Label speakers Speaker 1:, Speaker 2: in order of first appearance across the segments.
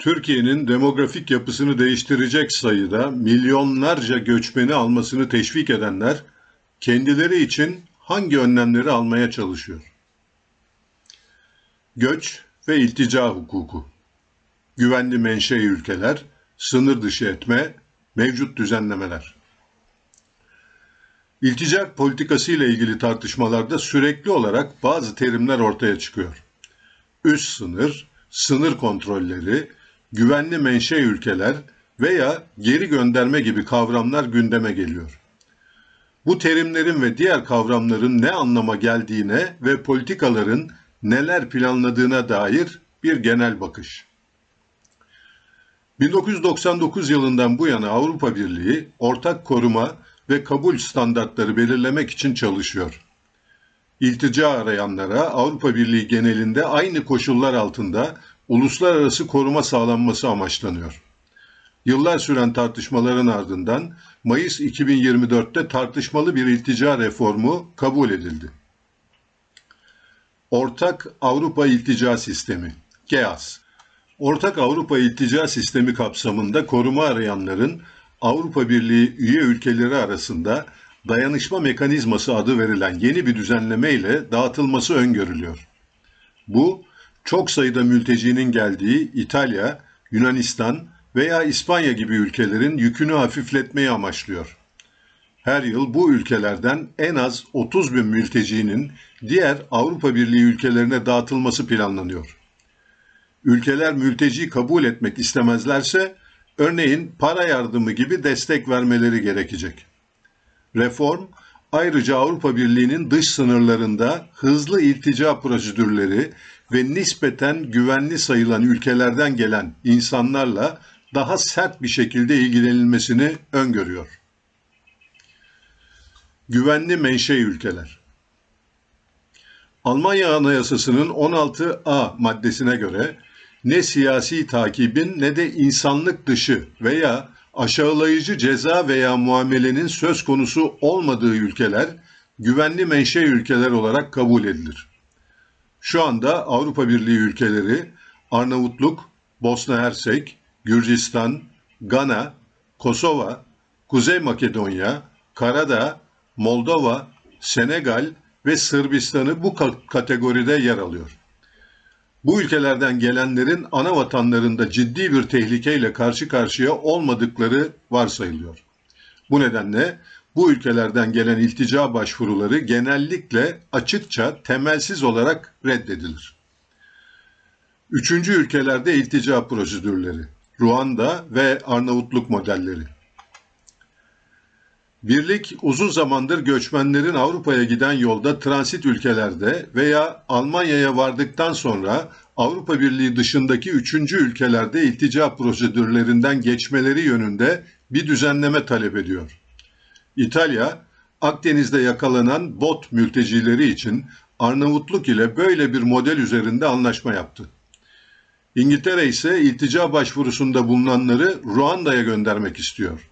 Speaker 1: Türkiye'nin demografik yapısını değiştirecek sayıda milyonlarca göçmeni almasını teşvik edenler kendileri için hangi önlemleri almaya çalışıyor? Göç ve iltica hukuku, güvenli menşe ülkeler, sınır dışı etme, mevcut düzenlemeler. İltica politikası ile ilgili tartışmalarda sürekli olarak bazı terimler ortaya çıkıyor. Üst sınır, sınır kontrolleri, güvenli menşe ülkeler veya geri gönderme gibi kavramlar gündeme geliyor. Bu terimlerin ve diğer kavramların ne anlama geldiğine ve politikaların neler planladığına dair bir genel bakış. 1999 yılından bu yana Avrupa Birliği ortak koruma ve kabul standartları belirlemek için çalışıyor. İltica arayanlara Avrupa Birliği genelinde aynı koşullar altında uluslararası koruma sağlanması amaçlanıyor. Yıllar süren tartışmaların ardından Mayıs 2024'te tartışmalı bir iltica reformu kabul edildi. Ortak Avrupa İltica Sistemi, GEAS. Ortak Avrupa İltica Sistemi kapsamında koruma arayanların Avrupa Birliği üye ülkeleri arasında dayanışma mekanizması adı verilen yeni bir düzenleme ile dağıtılması öngörülüyor. Bu, çok sayıda mültecinin geldiği İtalya, Yunanistan veya İspanya gibi ülkelerin yükünü hafifletmeyi amaçlıyor. Her yıl bu ülkelerden en az 30 bin mültecinin diğer Avrupa Birliği ülkelerine dağıtılması planlanıyor. Ülkeler mülteci kabul etmek istemezlerse örneğin para yardımı gibi destek vermeleri gerekecek. Reform ayrıca Avrupa Birliği'nin dış sınırlarında hızlı iltica prosedürleri ve nispeten güvenli sayılan ülkelerden gelen insanlarla daha sert bir şekilde ilgilenilmesini öngörüyor. Güvenli menşe ülkeler Almanya Anayasası'nın 16A maddesine göre ne siyasi takibin ne de insanlık dışı veya aşağılayıcı ceza veya muamelenin söz konusu olmadığı ülkeler güvenli menşe ülkeler olarak kabul edilir. Şu anda Avrupa Birliği ülkeleri Arnavutluk, Bosna Hersek, Gürcistan, Gana, Kosova, Kuzey Makedonya, Karadağ, Moldova, Senegal ve Sırbistan'ı bu kategoride yer alıyor. Bu ülkelerden gelenlerin ana vatanlarında ciddi bir tehlikeyle karşı karşıya olmadıkları varsayılıyor. Bu nedenle bu ülkelerden gelen iltica başvuruları genellikle açıkça temelsiz olarak reddedilir. Üçüncü ülkelerde iltica prosedürleri, Ruanda ve Arnavutluk modelleri. Birlik uzun zamandır göçmenlerin Avrupa'ya giden yolda transit ülkelerde veya Almanya'ya vardıktan sonra Avrupa Birliği dışındaki üçüncü ülkelerde iltica prosedürlerinden geçmeleri yönünde bir düzenleme talep ediyor. İtalya, Akdeniz'de yakalanan bot mültecileri için Arnavutluk ile böyle bir model üzerinde anlaşma yaptı. İngiltere ise iltica başvurusunda bulunanları Ruanda'ya göndermek istiyor.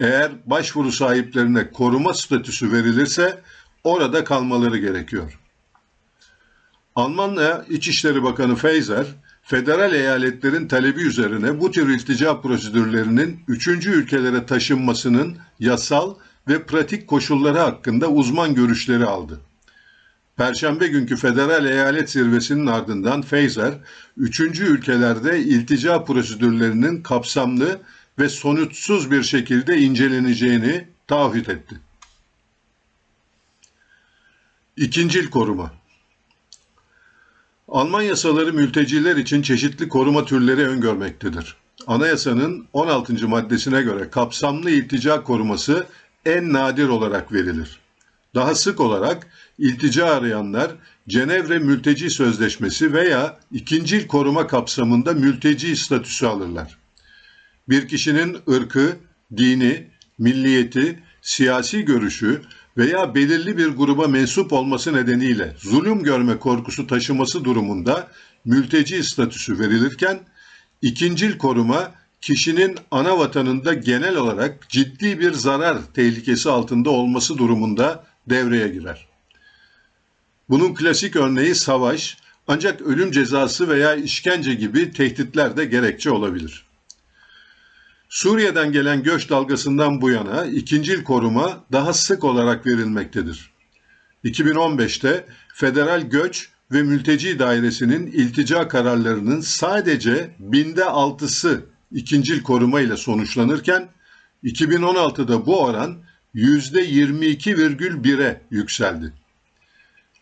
Speaker 1: Eğer başvuru sahiplerine koruma statüsü verilirse orada kalmaları gerekiyor. Almanya İçişleri Bakanı Feyzer, federal eyaletlerin talebi üzerine bu tür iltica prosedürlerinin üçüncü ülkelere taşınmasının yasal ve pratik koşulları hakkında uzman görüşleri aldı. Perşembe günkü federal eyalet zirvesinin ardından Feyzer, üçüncü ülkelerde iltica prosedürlerinin kapsamlı ve sonuçsuz bir şekilde inceleneceğini taahhüt etti. İkincil koruma Alman yasaları mülteciler için çeşitli koruma türleri öngörmektedir. Anayasanın 16. maddesine göre kapsamlı iltica koruması en nadir olarak verilir. Daha sık olarak iltica arayanlar Cenevre Mülteci Sözleşmesi veya ikincil koruma kapsamında mülteci statüsü alırlar. Bir kişinin ırkı, dini, milliyeti, siyasi görüşü veya belirli bir gruba mensup olması nedeniyle zulüm görme korkusu taşıması durumunda mülteci statüsü verilirken ikincil koruma kişinin ana vatanında genel olarak ciddi bir zarar tehlikesi altında olması durumunda devreye girer. Bunun klasik örneği savaş, Ancak ölüm cezası veya işkence gibi tehditler de gerekçe olabilir. Suriye'den gelen göç dalgasından bu yana ikincil koruma daha sık olarak verilmektedir. 2015'te Federal Göç ve Mülteci Dairesi'nin iltica kararlarının sadece binde altısı ikincil koruma ile sonuçlanırken 2016'da bu oran %22,1'e yükseldi.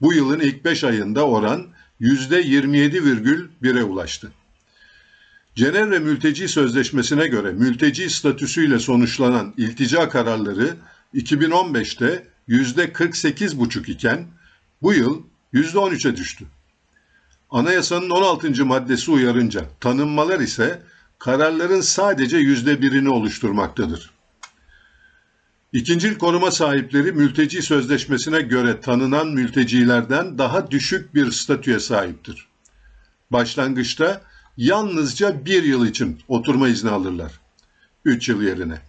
Speaker 1: Bu yılın ilk 5 ayında oran %27,1'e ulaştı. Cenevre Mülteci Sözleşmesi'ne göre mülteci statüsüyle sonuçlanan iltica kararları 2015'te %48,5 iken bu yıl %13'e düştü. Anayasanın 16. maddesi uyarınca tanınmalar ise kararların sadece %1'ini oluşturmaktadır. İkincil koruma sahipleri mülteci sözleşmesine göre tanınan mültecilerden daha düşük bir statüye sahiptir. Başlangıçta yalnızca bir yıl için oturma izni alırlar. Üç yıl yerine.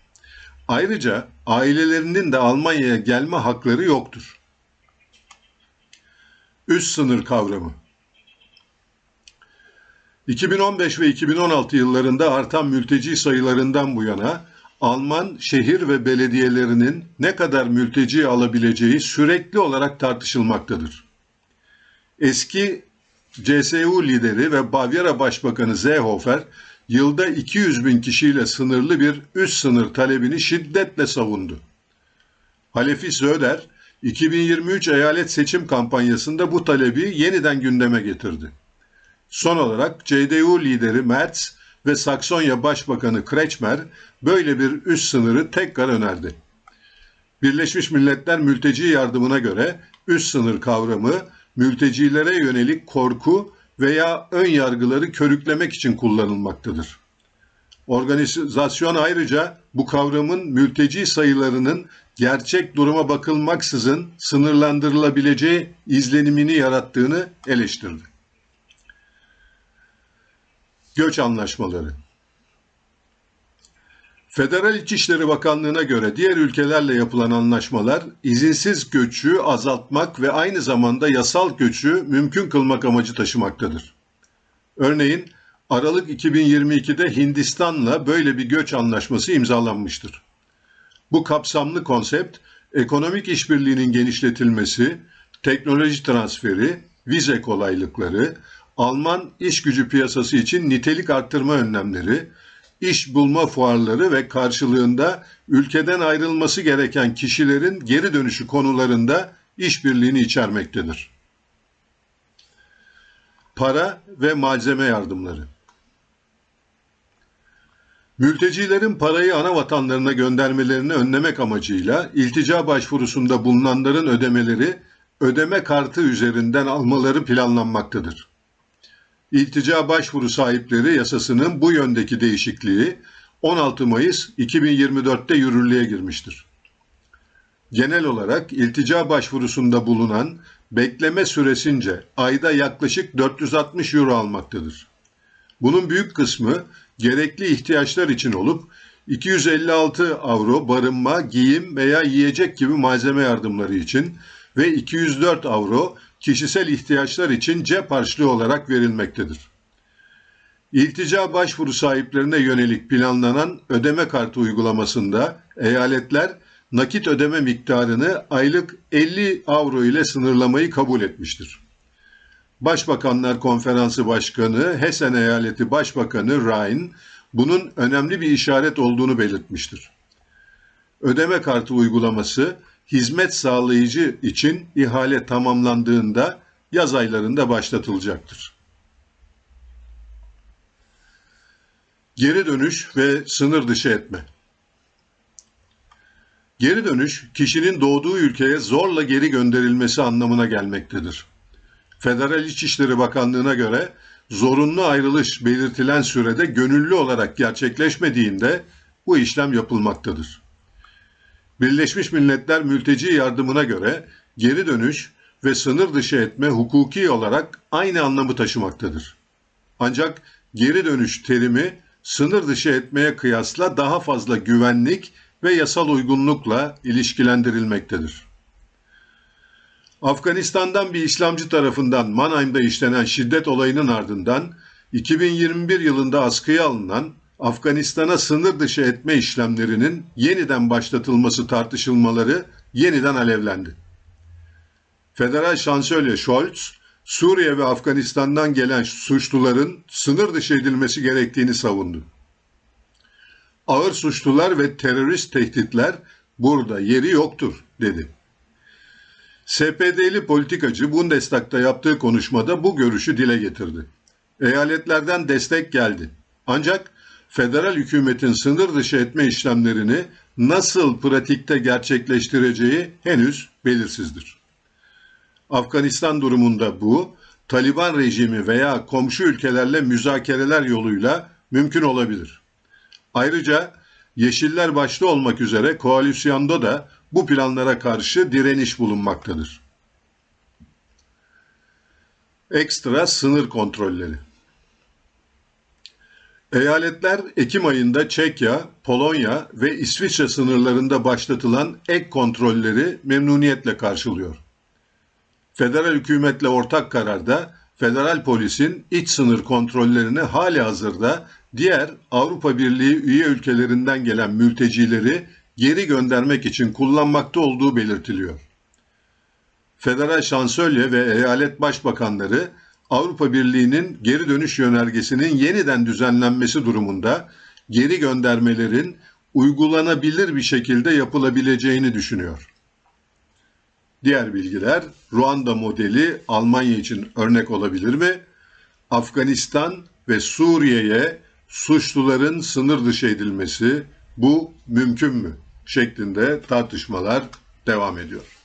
Speaker 1: Ayrıca ailelerinin de Almanya'ya gelme hakları yoktur. Üst sınır kavramı 2015 ve 2016 yıllarında artan mülteci sayılarından bu yana Alman şehir ve belediyelerinin ne kadar mülteci alabileceği sürekli olarak tartışılmaktadır. Eski CSU lideri ve Bavyera Başbakanı Seehofer yılda 200 bin kişiyle sınırlı bir üst sınır talebini şiddetle savundu. Halefi Söder, 2023 eyalet seçim kampanyasında bu talebi yeniden gündeme getirdi. Son olarak CDU lideri Merz ve Saksonya Başbakanı Kretschmer böyle bir üst sınırı tekrar önerdi. Birleşmiş Milletler Mülteci Yardımına göre üst sınır kavramı mültecilere yönelik korku veya ön yargıları körüklemek için kullanılmaktadır. Organizasyon ayrıca bu kavramın mülteci sayılarının gerçek duruma bakılmaksızın sınırlandırılabileceği izlenimini yarattığını eleştirdi. Göç anlaşmaları Federal İçişleri Bakanlığı'na göre diğer ülkelerle yapılan anlaşmalar izinsiz göçü azaltmak ve aynı zamanda yasal göçü mümkün kılmak amacı taşımaktadır. Örneğin Aralık 2022'de Hindistan'la böyle bir göç anlaşması imzalanmıştır. Bu kapsamlı konsept ekonomik işbirliğinin genişletilmesi, teknoloji transferi, vize kolaylıkları, Alman iş gücü piyasası için nitelik arttırma önlemleri, iş bulma fuarları ve karşılığında ülkeden ayrılması gereken kişilerin geri dönüşü konularında işbirliğini içermektedir. Para ve malzeme yardımları Mültecilerin parayı ana vatanlarına göndermelerini önlemek amacıyla iltica başvurusunda bulunanların ödemeleri ödeme kartı üzerinden almaları planlanmaktadır. İltica başvuru sahipleri yasasının bu yöndeki değişikliği 16 Mayıs 2024'te yürürlüğe girmiştir. Genel olarak iltica başvurusunda bulunan bekleme süresince ayda yaklaşık 460 euro almaktadır. Bunun büyük kısmı gerekli ihtiyaçlar için olup 256 avro barınma, giyim veya yiyecek gibi malzeme yardımları için ve 204 avro kişisel ihtiyaçlar için cep harçlığı olarak verilmektedir. İltica başvuru sahiplerine yönelik planlanan ödeme kartı uygulamasında eyaletler nakit ödeme miktarını aylık 50 avro ile sınırlamayı kabul etmiştir. Başbakanlar Konferansı Başkanı Hessen Eyaleti Başbakanı Ryan bunun önemli bir işaret olduğunu belirtmiştir. Ödeme kartı uygulaması hizmet sağlayıcı için ihale tamamlandığında yaz aylarında başlatılacaktır. Geri dönüş ve sınır dışı etme. Geri dönüş, kişinin doğduğu ülkeye zorla geri gönderilmesi anlamına gelmektedir. Federal İçişleri Bakanlığı'na göre zorunlu ayrılış belirtilen sürede gönüllü olarak gerçekleşmediğinde bu işlem yapılmaktadır. Birleşmiş Milletler Mülteci Yardımına göre geri dönüş ve sınır dışı etme hukuki olarak aynı anlamı taşımaktadır. Ancak geri dönüş terimi sınır dışı etmeye kıyasla daha fazla güvenlik ve yasal uygunlukla ilişkilendirilmektedir. Afganistan'dan bir İslamcı tarafından Mannheim'da işlenen şiddet olayının ardından 2021 yılında askıya alınan Afganistan'a sınır dışı etme işlemlerinin yeniden başlatılması tartışılmaları yeniden alevlendi. Federal Şansölye Scholz, Suriye ve Afganistan'dan gelen suçluların sınır dışı edilmesi gerektiğini savundu. Ağır suçlular ve terörist tehditler burada yeri yoktur, dedi. SPD'li politikacı Bundestag'da yaptığı konuşmada bu görüşü dile getirdi. Eyaletlerden destek geldi. Ancak federal hükümetin sınır dışı etme işlemlerini nasıl pratikte gerçekleştireceği henüz belirsizdir. Afganistan durumunda bu, Taliban rejimi veya komşu ülkelerle müzakereler yoluyla mümkün olabilir. Ayrıca Yeşiller başta olmak üzere koalisyonda da bu planlara karşı direniş bulunmaktadır. Ekstra sınır kontrolleri Eyaletler Ekim ayında Çekya, Polonya ve İsviçre sınırlarında başlatılan ek kontrolleri memnuniyetle karşılıyor. Federal hükümetle ortak kararda federal polisin iç sınır kontrollerini hali hazırda diğer Avrupa Birliği üye ülkelerinden gelen mültecileri geri göndermek için kullanmakta olduğu belirtiliyor. Federal Şansölye ve eyalet başbakanları Avrupa Birliği'nin geri dönüş yönergesinin yeniden düzenlenmesi durumunda geri göndermelerin uygulanabilir bir şekilde yapılabileceğini düşünüyor. Diğer bilgiler Ruanda modeli Almanya için örnek olabilir mi? Afganistan ve Suriye'ye suçluların sınır dışı edilmesi bu mümkün mü? şeklinde tartışmalar devam ediyor.